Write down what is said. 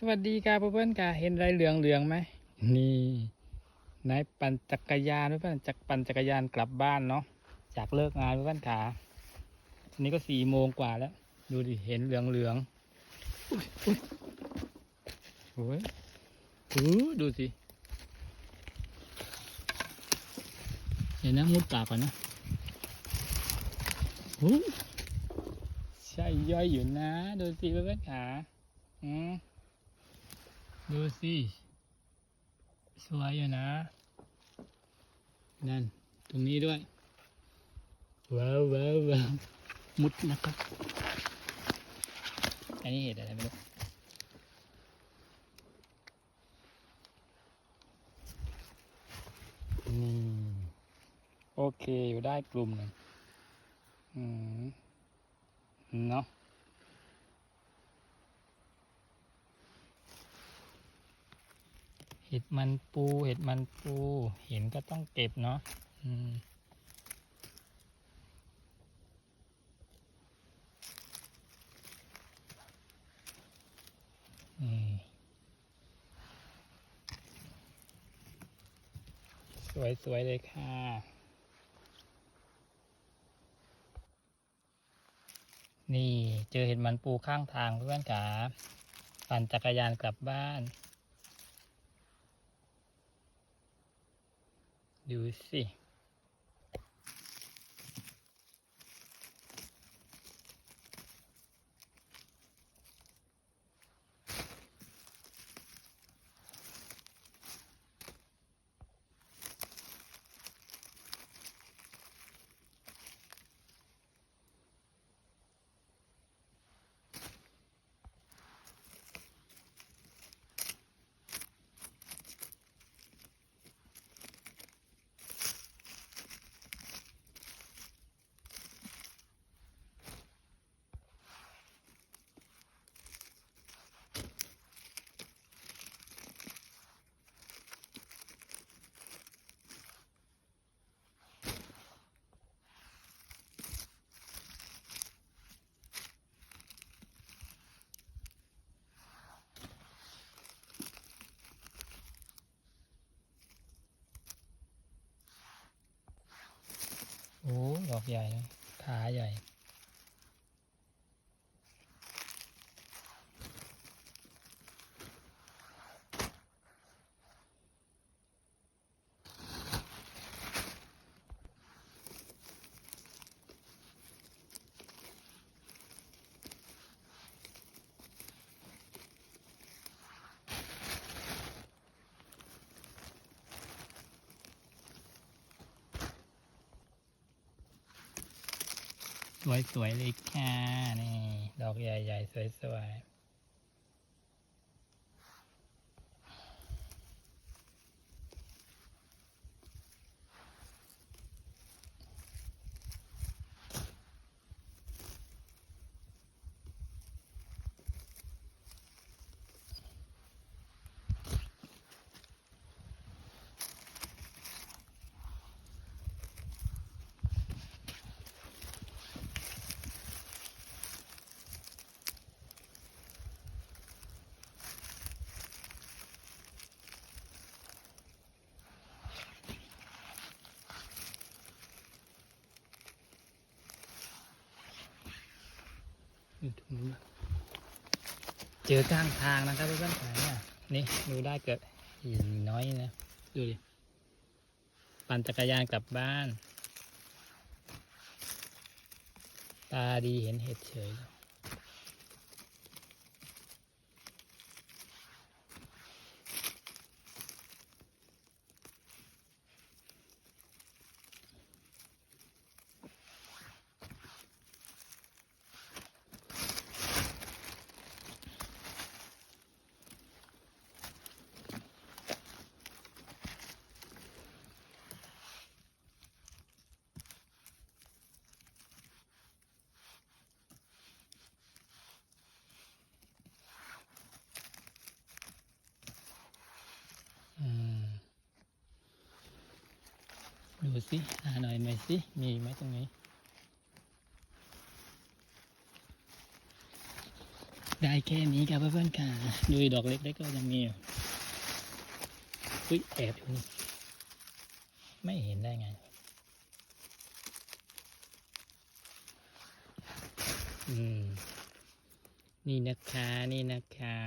สวัสดีครับเพื่อนๆกาเห็นอะไรเหลืองเหลืองไหมนี่นายปั่นจักรยานเพื่อนๆจักปั่นจักรยานกลับบ้านเนาะจากเลิกงานเพื่อนขาอันนี้ก็สี่โมงกว่าแล้ว ดูดิเห็นเหลืองเหลืองๆอุ้ยโอ้ยดูสิเห็นนะมุดปากก่อนนะอู้ใช่ย่อยอยู่นะ ดูสิเพื่อนๆขา ดูสิ สวยอยู่นะ นั่น ตรงนี้ด้วย ว้าวว้าวว้าวมุดนะครับ อันนี้เห็ดอะไรไม่รู้นี่โอเค อยู่ได้กลุ่มหนึ่งอืมเนาะ เห็ดมันปูเห็ดมันปู เห็นก็ต้องเก็บเนาะสวย ๆ เลยค่ะนี่เจอเห็ดมันปูข้างทางเพื่อนขาปั่นจักรยานกลับบ้าน ดูสิ โอ้ ดอกใหญ่นะขาใหญ่ วยๆเลยค่ะนี่ดอกใหญ่ๆสวยๆ เจอข้างทางนะครับเพื่อนๆเนี่ยนี่ดูได้เกิดหินน้อยนะ ดูดิ ปั่นจักรยานกลับบ้าน ตาดีเห็นเห็ดเฉยแลย ดูสิหาหน่อยไหมสิ มีไหมตรงนี้ ได้แค่นี้ครับเพื่อนๆค่ะ ดูดอกเล็กๆก็ยังมีอยู่อุ้ยแอบอยู่นี่ไม่เห็นได้ไงอืม นี่นะคะ นี่นะคะ